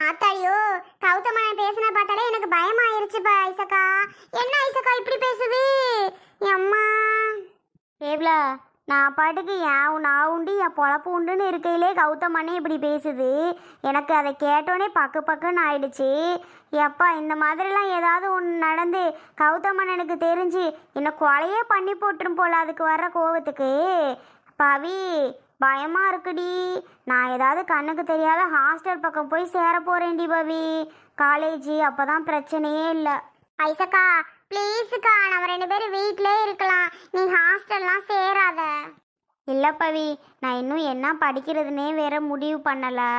ஆத்தாடியோ கௌதமன் பேசின பார்த்தாலே எனக்கு பயமாயிருச்சுப்பா ஐசக்கா. என்ன ஐசக்கா இப்படி பேசுது? அம்மா ஏவ்லா நான் பாட்டுக்கு ஏன் நான் உண்டு என் பொழப்பு உண்டுன்னு இருக்கையிலே கௌதமனே இப்படி பேசுது. எனக்கு அதை கேட்டோன்னே பக்கு பக்குன்னு ஆயிடுச்சு. எப்பா இந்த மாதிரிலாம் ஏதாவது ஒன்று நடந்து கௌதமன் தெரிஞ்சு என்னை கொலையே பண்ணி போட்டுரும் போல அதுக்கு வர்ற கோவத்துக்கு. பவி பயமா இருக்குடி. நான் ஏதாவது கண்ணுக்கு தெரியாத ஹாஸ்டல் பக்கம் போய் சேர போறேன்டி பவி. காலேஜ் அப்பதான் பிரச்சனையே இல்லை. ஐசக்கா ப்ளீஸுக்கா நம்ம ரெண்டு பேரும் வீட்டிலே இருக்கலாம். நீ ஹாஸ்டல்லாம் சேராத. இல்லை பவி நான் இன்னும் என்ன படிக்கிறதுனே வேற முடிவு பண்ணலை.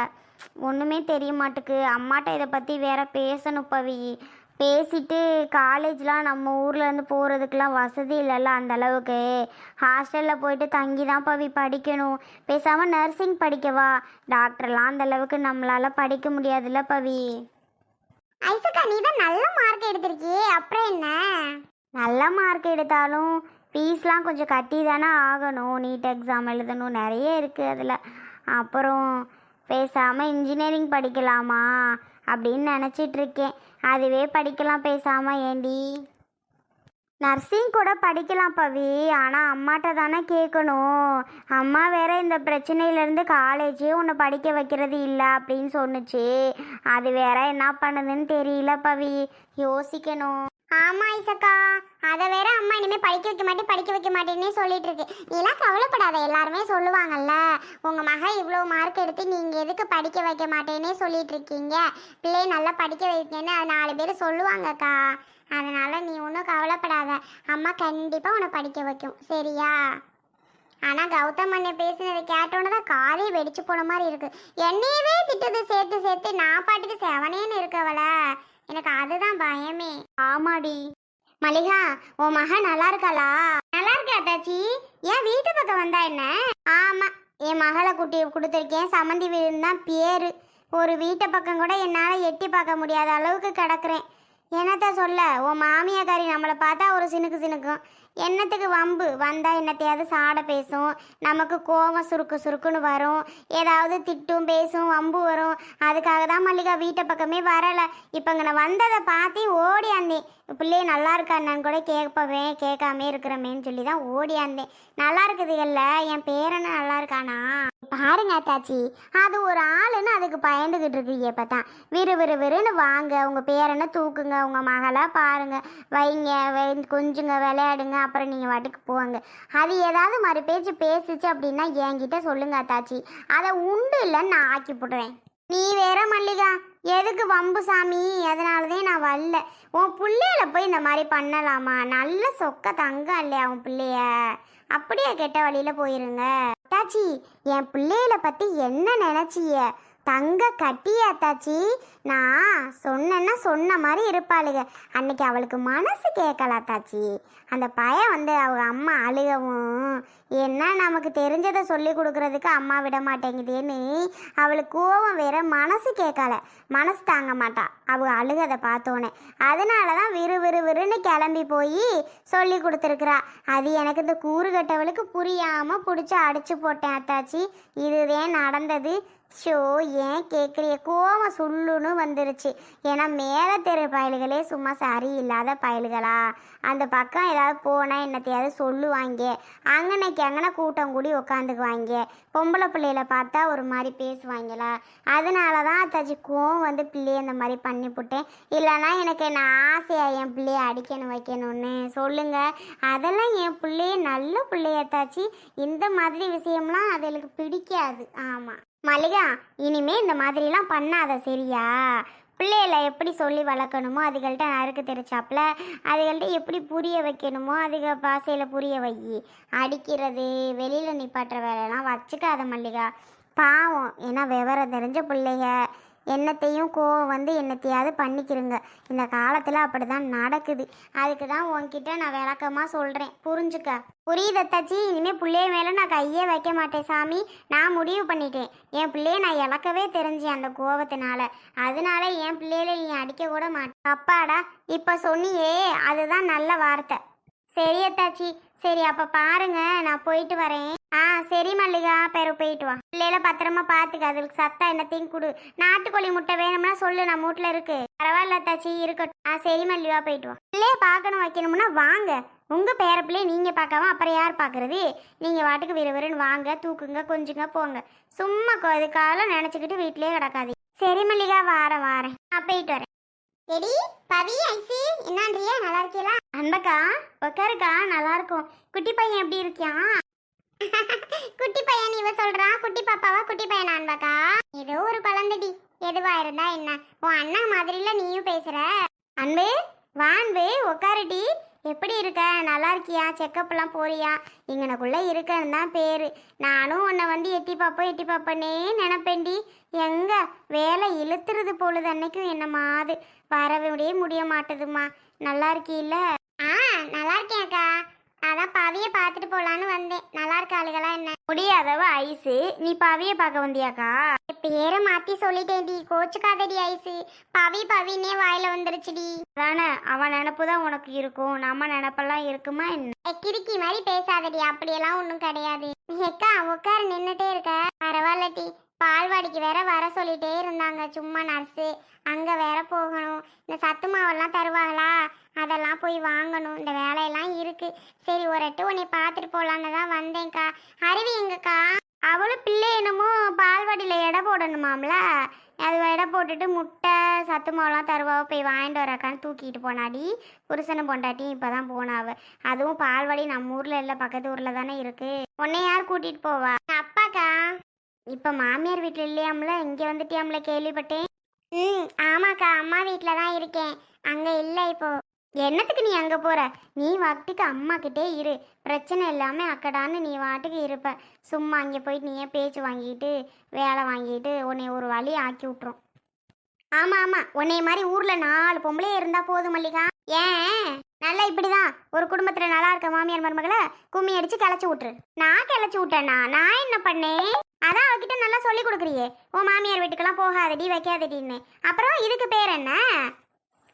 ஒன்றுமே தெரிய மாட்டுக்கு. அம்மாட்ட இதை பற்றி வேற பேசணும் பவி. பேசிட்டு காலேஜ்லாம் நம்ம ஊர்லேருந்து போகிறதுக்கெலாம் வசதி இல்லைல்ல அந்த அளவுக்கு. ஹாஸ்டலில் போயிட்டு தங்கி தான் பவி படிக்கணும் பேசாமல் நர்சிங் படிக்கவா டாக்டர்லாம் அந்த அளவுக்கு நம்மளால் படிக்க முடியாதுல்ல பவி ஐசக்கா நீ தான் நல்ல மார்க் எடுத்திருக்கியே. அப்புறம் என்ன? நல்ல மார்க் எடுத்தாலும் ஃபீஸ்லாம் கொஞ்சம் கட்டி தானே ஆகணும். நீட் எக்ஸாம் எழுதணும். நிறைய இருக்குது அதில். அப்புறம் பேசாமல் இன்ஜினியரிங் படிக்கலாமா? அப்படின்னு நினச்சிட்டு இருக்கேன் அதுவே படிக்கலாம் பேசாமல் ஏண்டி? நர்சிங் கூட படிக்கலாம் பவி ஆனால் அம்மாட்ட தானே கேட்கணும் அம்மா வேற இந்த பிரச்சனையிலேருந்து காலேஜே உன்னை படிக்க வைக்கிறது இல்லை அப்படின்னு சொன்னுச்சு. அது வேற என்ன பண்ணுதுன்னு தெரியல பவி. யோசிக்கணும். ஆமா ஐசக்கா. அதை வேற அம்மா இனிமே படிக்க வைக்க மாட்டேன் படிக்க வைக்க மாட்டேன்னே சொல்லிட்டு இருக்கு. நீலாம் கவலைப்படாத எல்லாருமே சொல்லுவாங்கல்ல. உங்க மக இவ்வளோ மார்க் எடுத்து நீங்க எதுக்கு படிக்க வைக்க மாட்டேன்னே சொல்லிட்டு இருக்கீங்க. பிள்ளைய நல்லா படிக்க வைக்கன்னு அது நாலு பேர் சொல்லுவாங்கக்கா. அதனால நீ ஒன்றும் கவலைப்படாத. அம்மா கண்டிப்பா உன்னை படிக்க வைக்கும். சரியா? ஆனால் கௌதம் அண்ணன் பேசினதை கேட்டோன்னு தான் காதே வெடிச்சு போன மாதிரி இருக்கு. என்னையவே திட்டது சேர்த்து சேர்த்து. நான் பாட்டுக்கு செவனேன்னு இருக்கவள எனக்கு அதுதான் பயமே. ஆமாடி. மல்லிகா உன் மகன் நல்லா இருக்காளா? நல்லா இருக்கா தாச்சி ஏன் வீட்டு பக்கம் வந்தா என்ன? ஆமா என் மகளை குட்டி கொடுத்துருக்கேன். சமந்தி வீடுன்னு தான் பேரு. ஒரு வீட்டை பக்கம் கூட என்னால் எட்டி பார்க்க முடியாத அளவுக்கு கிடக்குறேன். என்னத்த சொல்ல? உன் மாமியாக்காரி நம்மளை பார்த்தா ஒரு சினுக்கு சினுக்கும். என்னத்துக்கு வம்பு? வந்தால் என்னத்தையாவது சாட பேசும். நமக்கு கோவம் சுருக்கு சுருக்குன்னு வரும். ஏதாவது திட்டும் பேசும் வம்பு வரும். அதுக்காக தான் மல்லிகா வீட்டை பக்கமே வரலை. இப்போ இங்கே நான் வந்ததை பார்த்து ஓடியாந்தேன் பிள்ளைய நல்லா இருக்கான்னு கூட கேட்பவே கேட்காம இருக்கிறமேன்னு சொல்லி தான் ஓடியாந்தேன் நல்லா இருக்குதுல்ல என் பேரனை நல்லா இருக்கானா? பாருங்க அத்தாச்சி அது ஒரு ஆளுன்னு அதுக்கு பயந்துகிட்டு இருக்கு இப்போ தான் விறு விறு விறுன்னு வாங்க. உங்கள் பேரனை தூக்குங்க. உங்கள் மகளாக பாருங்க. வைங்க வை கொஞ்சுங்க விளையாடுங்க அப்புறம் நீங்கள் வாட்டுக்கு போங்க. அது ஏதாவது மறு பேச்சு பேசிச்சு அப்படின்னா என்கிட்ட சொல்லுங்க அத்தாச்சி. அதை உண்டு இல்லைன்னு நான் ஆக்கி போடுறேன் நீ வேற மல்லிகா எதுக்கு வம்பு சாமி? அதனாலதான் நான் வரல. உன் பிள்ளையில போய் இந்த மாதிரி பண்ணலாமா? நல்ல சொக்க தங்கம் இல்லையா உன் பிள்ளைய? அப்படியே கெட்ட வழியில போயிருங்க. அத்தாச்சி என் பிள்ளையில பத்தி என்ன நினைச்சிய? தங்க கட்டிய அத்தாச்சி நான் சொன்னேன்னா சொன்ன மாதிரி இருப்பாளுங்க அன்னைக்கு அவளுக்கு மனசு கேட்கலாத்தாச்சி. அந்த பையன் வந்து அவங்க அம்மா அழுகவும். என்ன நமக்கு தெரிஞ்சதை சொல்லி கொடுக்கறதுக்கு அம்மா விட மாட்டேங்குதேன்னு அவளுக்கு கோவம் வேற மனசு கேட்கல. மனசு தாங்க மாட்டா. அவள் அழுகதை பார்த்தோன்னே அதனால தான் விறு விறு விறுன்னு கிளம்பி போய் சொல்லி கொடுத்துருக்குறா. அது எனக்கு இந்த கூறு கட்டவளுக்கு புரியாமல் பிடிச்சி அடிச்சு போட்டேன் அத்தாச்சி. இதுதான் நடந்தது. ஷோ ஏன் கேட்குறிய கோவம் சுள்ளுன்னு வந்துருச்சு. ஏன்னா மேலே தெரு பயல்களே சும்மா சரியில்லாத பயல்களா? அந்த பக்கம் ஏதாவது போனால் என்னத்தையாவது சொல்லுவாங்க. அங்கனைக்கு அங்கனை கூட்டம் கூடி உட்காந்துக்குவாங்க பொம்பளை பிள்ளையில பார்த்தா ஒரு மாதிரி பேசுவாங்களா. அதனால தான் அத்தாச்சி கோவம் வந்து பிள்ளையை இந்த மாதிரி பண்ணி போட்டேன். இல்லைன்னா எனக்கு என்ன ஆசையாக என் பிள்ளைய அடிக்கணும் வைக்கணும்னு? சொல்லுங்கள் அதெல்லாம் என் பிள்ளைய நல்ல பிள்ளையத்தாச்சி இந்த மாதிரி விஷயம்லாம் அதுகளுக்கு பிடிக்காது. ஆமாம் மல்லிகா இனிமே இந்த மாதிரிலாம் பண்ணாத சரியா? பிள்ளைகளை எப்படி சொல்லி வளர்க்கணுமோ அதுகள்கிட்ட நறுக்கு தெரிச்சாப்புல அதுகள்கிட்ட எப்படி புரிய வைக்கணுமோ அதுக பாசையில் புரிய வை. அடிக்கிறது வெளியில் நிப்பாட்டுற வேலையெல்லாம் வச்சுக்காத மல்லிகா. பாவம் ஏன்னா விவரம் தெரிஞ்ச பிள்ளைங்க என்னத்தையும் கோவம் வந்து என்னத்தையாவது பண்ணிக்கிறங்க இந்த காலத்தில் அப்படி தான் நடக்குது. அதுக்கு தான் உன்கிட்ட நான் விளக்கமாக சொல்கிறேன் புரிஞ்சுக்க? புரியுது தச்சி இனிமேல் பிள்ளைய மேலே நான் கையே வைக்க மாட்டேன் சாமி. நான் முடிவு பண்ணிட்டேன். என் பிள்ளைய நான் இழக்கவே தெரிஞ்சேன் அந்த கோவத்தினால. அதனால என் பிள்ளையில நீ அடிக்க கூட மாட்டேன் அப்பாடா இப்போ சொன்னியே அதுதான் நல்ல வார்த்தை. சரி அத்தாச்சி. சரி அப்போ பாருங்க. நான் போயிட்டு வரேன். ஆ சரி மல்லிகா பெரு போயிட்டு வா. பிள்ளையில பத்திரமா பாத்துக்க அதுக்கு சத்தா என்னத்தையும் கொடு. நாட்டுக்கோழி முட்டை வேணும்னா சொல்லு நம்ம வீட்டுல இருக்கு. பரவாயில்ல தாச்சி இருக்கட்டும். ஆ சரி மல்லிகா போயிட்டு வா. பிள்ளைய பார்க்கணும் வைக்கணும்னா வாங்க. உங்க பேர பிள்ளைய நீங்க பார்க்காம அப்புறம் யார் பார்க்கறது? நீங்க வாட்டுக்கு விறுவிறுன்னு வாங்க தூக்குங்க கொஞ்சுங்க போங்க. சும்மா கொ- காலம் நினைச்சுக்கிட்டு வீட்லயே கிடக்காது சரி மல்லிகா வாரேன் வாரேன். நான் போயிட்டு வரேன். எடி பவி ஐசி என்னன்றியா நல்லா இருக்கீங்களா அன்பக்கா உட்காருக்கா நல்லா இருக்கும். குட்டி பையன் எப்படி இருக்கியா குட்டி பையன் இவ சொல்றான் குட்டி பாப்பாவா? குட்டி பையனான்பாக்கா ஏதோ ஒரு குழந்தைடி. எதுவா இருந்தா என்ன? உன் அண்ணா மாதிரில நீயும் பேசுற. அன்பு வா அன்பு உட்காருடி எப்படி இருக்க? நல்லா இருக்கியா? செக்கப் எல்லாம் போறியா? இங்கனக்குள்ள இருக்கன்னு தான் பேரு. நானும் உன்னை வந்து எட்டி பார்ப்போம் எட்டி பாப்பனே நினைப்பேன்டி. எங்க? வேலை இழுத்துறது பொழுது அன்னைக்கும் என்னமாது வரவே முடிய மாட்டுதுமா. நல்லா இருக்கீல்ல ஆ நல்லா இருக்கேன் அக்கா. பார்த்துட்டு போலான்னு வந்தேன். நல்லா இருக்க ஆளுகளா என்ன? முடியாதவ ஐஸு நீ பவிய பார்க்க வந்தியாக்கா? பேரை மாத்தி சொல்லிட்டேன்டி. கோச்சுக்காதடி ஐசு. பவி பவின்னே வாயில வந்துருச்சுடி. தானே அவன் நினப்பு தான் உனக்கு இருக்கும். நம்ம நினப்பெல்லாம் இருக்குமா என்ன? கிறுக்கி மாதிரி பேசாதடி. அப்படியெல்லாம் ஒன்றும் கிடையாது. எக்கா உட்கார நின்றுட்டே இருக்க. பரவாயில்லடி. பால்வாடிக்கு வேற வர சொல்லிட்டே இருந்தாங்க. சும்மா நர்ஸு அங்கே வேற போகணும். இந்த சத்து மாவெல்லாம் தருவாங்களா? அதெல்லாம் போய் வாங்கணும். இந்த வேலையெல்லாம் இருக்கு. சரி ஒரு எட்டு உன்னை பார்த்துட்டு போகலான்னு தான் வந்தேன்க்கா. அருவி எங்கக்கா? அவளும் பிள்ளை என்னமோ பால்வாடியில் எடை போடணுமாம்ல? அது எடை போட்டுட்டு முட்டை சத்து மாவெல்லாம் தருவா போய் வாங்கிட்டு வரக்கான்னு தூக்கிட்டு போனாடி. புருஷனை பொண்டாட்டி இப்போ தான் போனாவ. அதுவும் பால்வாடி நம்ம ஊரில் இல்லை பக்கத்து ஊரில் தானே இருக்குது உன்னை யார் கூட்டிகிட்டு போவா? இப்போ மாமியார் வீட்டில் இல்லையாம்ல? இங்கே வந்துட்டியாம்ல? கேள்விப்பட்டேன். ம் ஆமாக்கா. அம்மா வீட்டில் தான் இருக்கேன். அங்கே இல்லை இப்போ. என்னத்துக்கு நீ அங்கே போகிற நீ வாட்டுக்கு அம்மா கிட்டே இரு. பிரச்சனை இல்லாமல் அக்கடான்னு நீ வாட்டுக்கு இருப்ப. சும்மா அங்கே போயிட்டு நீயே பேச்சு வாங்கிட்டு வேலை வாங்கிட்டு உன்னை ஒரு வழி ஆக்கி விட்ரும் ஆமாம் ஆமாம் உன்னை மாதிரி ஊரில் நாலு பொம்பளை இருந்தால் போதும் மல்லிகா. ஏன்? நல்லா இப்படி தான் ஒரு குடும்பத்தில் நல்லா இருக்க மாமியார் மருமகளை கும்மி அடித்து கிளச்சி விட்டுரு. நான் கிளச்சி விட்டேனா? நான் என்ன பண்ணேன்? அதான் அவகிட்ட நல்லா சொல்லி கொடுக்குறியே. உன் மாமியார் வீட்டுக்கெல்லாம் போகாதடி வைக்காதடின்னு. அப்புறம் இதுக்கு பேர் என்ன?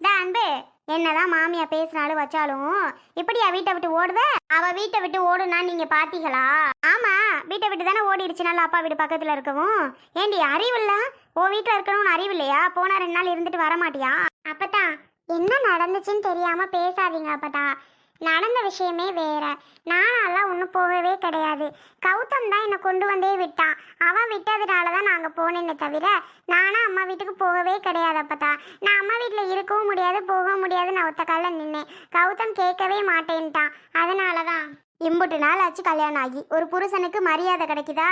டா அன்பு என்னதான் மாமியா பேசினாலும் வச்சாலும் இப்படியா வீட்டை விட்டு ஓடுவ? அவ வீட்டை விட்டு ஓடுனா நீங்க பாத்தீங்களா? ஆமா வீட்டை விட்டு தானே ஓடிடுச்சு நல்லா அப்பா வீடு பக்கத்துல இருக்கவும்? ஏண்டி அறிவு இல்ல? உன் வீட்டுல இருக்கணும்னு அறிவு இல்லையா? போனா ரெண்டு நாள் இருந்துட்டு வர மாட்டியா அப்பதான் என்ன நடந்துச்சுன்னு தெரியாம பேசாதீங்க அப்பதான் நடந்த விஷயமே வேற. நானெல்லாம் ஒன்றும் போகவே கிடையாது. கௌதம் தான் என்னை கொண்டு வந்தே விட்டான். அவன் விட்டதுனால தான் நாங்கள் போனேன்னு தவிர நானும் அம்மா வீட்டுக்கு போகவே கிடையாது அப்பதா நான் அம்மா வீட்டில் இருக்கவும் முடியாது போகவும் முடியாது நான் ஒத்த காலில் நின்னேன். கௌதம் கேட்கவே மாட்டேன்ட்டான். அதனால தான். எம்புட்டு நாள் ஆச்சு கல்யாணம் ஆகி. ஒரு புருஷனுக்கு மரியாதை கிடைக்குதா?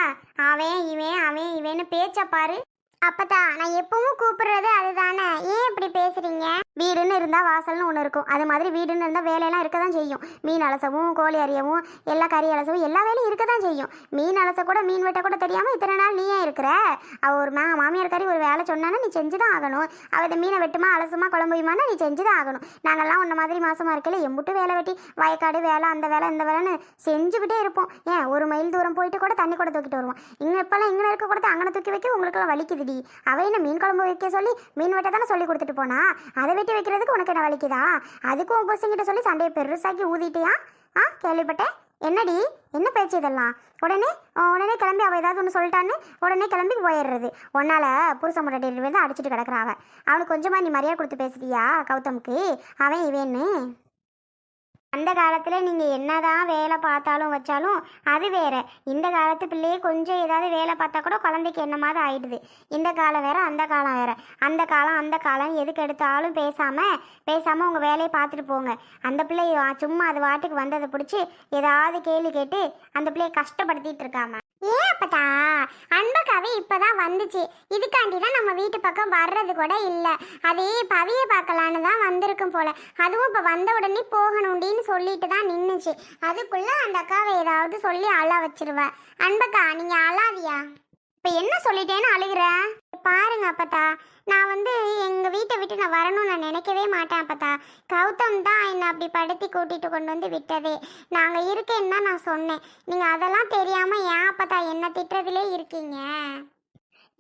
அவன் இவன் அவன் இவன்னு பேச்ச பாரு. அப்பதா நான் எப்பவும் கூப்பிடுறது அதுதானே? ஏன் இப்படி பேசுறீங்க? வீடுன்னு இருந்தால் வாசல்னு ஒன்று இருக்கும். அது மாதிரி வீடுன்னு இருந்தால் வேலையெல்லாம் இருக்க தான் செய்யும். மீன் அலசவும் கோழி அறியவும் எல்லா கறி அலசவும் எல்லா வேலையும் இருக்க தான் செய்யும். மீன் அலச கூட மீன் வெட்ட கூட தெரியாமல் இத்தனை நாள் நீ ஏன் இருக்கிற? அவ ஒரு மா மாமியார் கறி ஒரு வேலை சொன்னானா நீ செஞ்சு தான் ஆகணும். அவள் இந்த மீனை வெட்டுமா அலசுமா குழம்பு நீ செஞ்சு தான் ஆகணும். நாங்கள்லாம் உன்ன மாதிரி மாசமா இருக்கல எம்புட்டு வேலை வெட்டி வயக்காடு வேலை அந்த வேலை இந்த வேலைன்னு செஞ்சுக்கிட்டே இருப்போம். ஏன் ஒரு மைல் தூரம் போயிட்டு கூட தண்ணி கூட தூக்கிட்டு வருவோம். இங்கே இப்போல்லாம் இங்கே இருக்க கூட அங்கே தூக்கி வைக்க உங்களுக்கெல்லாம் வலிக்குதுடி. அவ என்ன மீன் குழம்பு வைக்க சொல்லி மீன் வெட்ட தானே சொல்லி கொடுத்துட்டு போனா? அதை வெட்டி வைக்கிறதுக்கு உனக்கு என்ன வலிக்குதா? அதுக்கும் உன் பசங்கிட்ட சொல்லி சண்டையை பெருசாக்கி ஊதிட்டியா? ஆ கேள்விப்பட்டேன் என்னடி? என்ன பேச்சு இதெல்லாம்? உடனே உடனே கிளம்பி அவள் ஏதாவது ஒன்று சொல்லிட்டான்னு உடனே கிளம்பி போயிடுறது. உன்னால புருஷ முன்னாடி வந்து அடிச்சுட்டு கிடக்குறா அவ அவனுக்கு கொஞ்சமாக நீ மரியாதை கொடுத்து பேசுறியா கௌதமுக்கு? அவன் இவேன்னு அந்த காலத்தில் நீங்கள் என்ன தான் வேலை பார்த்தாலும் வச்சாலும் அது வேறு. இந்த காலத்து பிள்ளையே கொஞ்சம் ஏதாவது வேலை பார்த்தா கூட குழந்தைக்கு என்ன மாதிரி ஆயிடுது? இந்த காலம் வேறு அந்த காலம் வேறு. அந்த காலம் அந்த காலம். எதுக்கு எடுத்தாலும் பேசாமல் பேசாமல் உங்கள் வேலையை பார்த்துட்டு போங்க. அந்த பிள்ளை சும்மா அது வாட்டுக்கு வந்ததை பிடிச்சி ஏதாவது கேள்வி கேட்டு அந்த பிள்ளையை கஷ்டப்படுத்திட்டு இருக்காம. அப்பதா அன்பக்காவே இப்பதான் வந்துச்சு. இதுக்காண்டி தான் நம்ம வீட்டு பக்கம் வர்றது கூட இல்லை. அதே பவிய பார்க்கலான்னு தான் வந்திருக்கும் போல. அதுவும் இப்போ வந்த உடனே போகணும்டின்னு சொல்லிட்டு தான் நின்றுச்சு அதுக்குள்ள அந்த அக்காவை ஏதாவது சொல்லி அழ வச்சிருவ. அன்பக்கா நீங்க அழாதியா? இப்போ என்ன சொல்லிட்டேன்னு அழுகிற? பாருங்க அப்பத்தா. நான் வந்து எங்கள் வீட்டை விட்டு நான் வரணும்னு நான் நினைக்கவே மாட்டேன் அப்பத்தா. கௌதம் தான் என்னை அப்படி படுத்தி கூட்டிட்டு கொண்டு வந்து விட்டதே. நாங்கள் இருக்கேன்னு தான் நான் சொன்னேன். நீங்கள் அதெல்லாம் தெரியாமல் ஏன் அப்பத்தா என்ன திட்டுறதுலே இருக்கீங்க?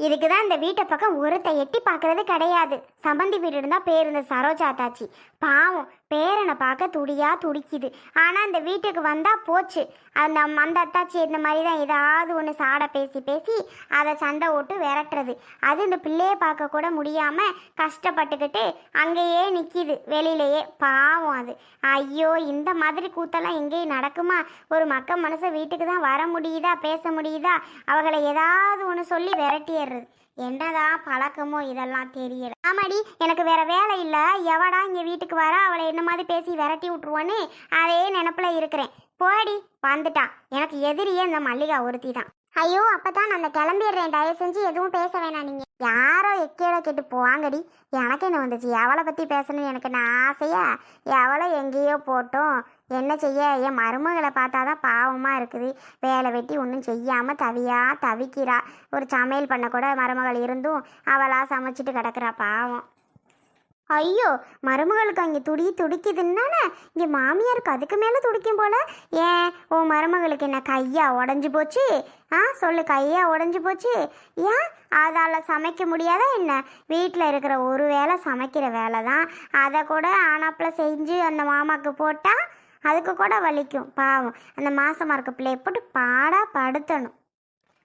இதுக்கு தான் இந்த வீட்டை பக்கம் ஒருத்த எட்டி பார்க்கறது கிடையாது. சம்பந்தி வீடு இருந்தால் பேர் இந்த சரோஜா தாச்சி பாவம் பேரனை பார்க்க துடியாக துடிக்குது. ஆனால் அந்த வீட்டுக்கு வந்தால் போச்சு. அந்த அந்த அத்தாச்சி இந்த மாதிரி தான் ஏதாவது ஒன்று சாட பேசி பேசி அதை சண்டை ஓட்டு விரட்டுறது. அது இந்த பிள்ளையை பார்க்க கூட முடியாமல் கஷ்டப்பட்டுக்கிட்டு அங்கேயே நிற்கிது வெளியிலேயே. பாவம் அது. ஐயோ இந்த மாதிரி கூத்தெல்லாம் எங்கேயும் நடக்குமா? ஒரு மக்க மனசை வீட்டுக்கு தான் வர முடியுதா? பேச முடியுதா? அவங்கள ஏதாவது ஒன்று சொல்லி விரட்டிடுறது என்னதான் பழக்கமோ இதெல்லாம் தெரியல. ஆமாடி எனக்கு வேற வேலை இல்லை. எவடா இங்கே வீட்டுக்கு வர அவளை என்ன மாதிரி பேசி விரட்டி விட்ருவோன்னு அதே நினப்பில் இருக்கிறேன். போடி வந்துட்டான் எனக்கு எதிரியே இந்த மல்லிகா ஒருத்தி தான் ஐயோ அப்பதான் நான் கிளம்பிடுறேன். தயவு செஞ்சு எதுவும் பேச வேணாம் நீங்க. யாரோ எக்கேடோ கேட்டு போவாங்கடி. எனக்கு என்ன வந்துச்சு? எவளை பத்தி பேசணும்னு எனக்கு நான் ஆசையா? எவளை எங்கேயோ போட்டோம். என்ன செய்ய? என் மருமகளை பார்த்தாதான் பாவமா இருக்குது. வேலை வெட்டி ஒன்றும் செய்யாம தவியா தவிக்கிறா. ஒரு சமையல் பண்ண கூட மருமகள் இருந்தும் அவளா சமைச்சிட்டு கிடக்குறா. பாவம். ஐயோ மருமகளுக்கு அங்கே துடி துடிக்குதுன்னா இங்கே மாமியாருக்கு அதுக்கு மேலே துடிக்கும் போல? ஏன்? ஓ மருமகளுக்கு என்ன கையா உடஞ்சி போச்சு? ஆ சொல்லு கையா உடஞ்சி போச்சு? ஏன்? அதால் சமைக்க முடியாதா என்ன? வீட்டில் இருக்கிற ஒரு வேலை சமைக்கிற வேலை தான். அதை கூட ஆனாப்பில் செஞ்சு அந்த மாமாவுக்கு போட்டால் அதுக்கு கூட வலிக்கும். பாவம் அந்த மாசமாக இருக்க பிள்ளைய போட்டு பாடாக படுத்தணும்.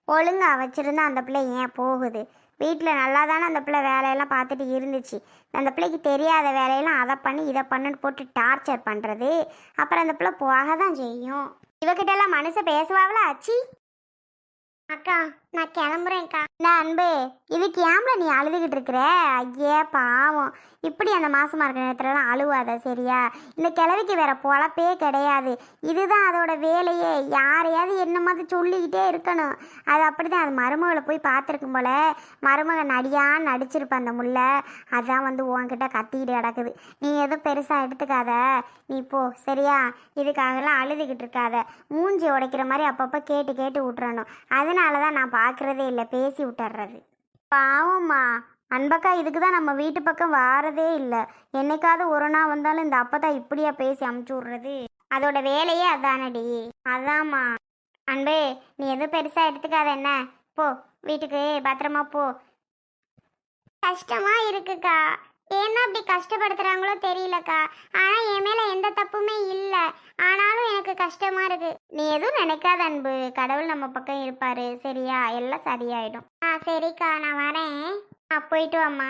ஒழுங்கா வச்சுருந்தா அந்த பிள்ளை ஏன் போகுது? வீட்டில் நல்லா தானே அந்த பிள்ளை வேலையெல்லாம் பார்த்துட்டு இருந்துச்சு. அந்த பிள்ளைக்கு தெரியாத வேலையெல்லாம் அதை பண்ணி இதை பண்ணுன்னு போட்டு டார்ச்சர் பண்ணுறது அப்புறம் அந்த பிள்ளை போக தான் செய்யும் இவகிட்டெல்லாம் மனுஷன் பேசுவாங்களா அச்சி? அக்கா நான் கிளம்புறேன்க்கா. இந்த அன்பு இதுக்கு ஏம்ல நீ அழுதுகிட்டு இருக்கிற? ஐயே பாவம். இப்படி அந்த மாசமா இருக்கிற நேரத்துலலாம் அழுவாத சரியா? இந்த கிழவிக்கு வேற பொழப்பே கிடையாது. இதுதான் அதோட வேலையே. யாரையாவது என்ன மாதிரி சொல்லிக்கிட்டே இருக்கணும். அது அப்படிதான் அது மருமகளை போய் பார்த்துருக்கும் போல. மருமகன் நடியான்னு நடிச்சிருப்ப அந்த முல்லை அதான் வந்து உன்கிட்ட கத்திக்கிட்டு கிடக்குது. நீ எதுவும் பெருசாக எடுத்துக்காத. நீ போ சரியா? இதுக்காகலாம் அழுதுகிட்டு இருக்காத. மூஞ்சி உடைக்கிற மாதிரி அப்பப்போ கேட்டு கேட்டு விட்டுறணும் அதனால தான் நான் பார்க்குறதே இல்லை பேசி விட்டுறது பாவம்மா அன்பக்கா இதுக்கு தான் நம்ம வீட்டு பக்கம் வாரதே இல்லை. என்னைக்காவது ஒரு நாள் வந்தாலும் இந்த அப்பா தான் இப்படியா பேசி அமுச்சு விட்றது? அதோட வேலையே அதானடி. அதாம்மா. அன்பே நீ எதுவும் பெருசாக எடுத்துக்காத என்ன? போ வீட்டுக்கு பத்திரமா போ. கஷ்டமா இருக்குக்கா. ஏன்னா அப்படி கஷ்டப்படுத்துறாங்களோ தெரியலக்கா. ஆனா என் மேல எந்த தப்புமே இல்ல. ஆனாலும் எனக்கு கஷ்டமா இருக்கு. நீ எதுவும் நினைக்காத அன்பு. கடவுள் நம்ம பக்கம் இருப்பாரு. சரியா? எல்லாம் சரியாயிடும். ஆ சரிக்கா நான் வரேன். ஆ போயிட்டு வாம்மா.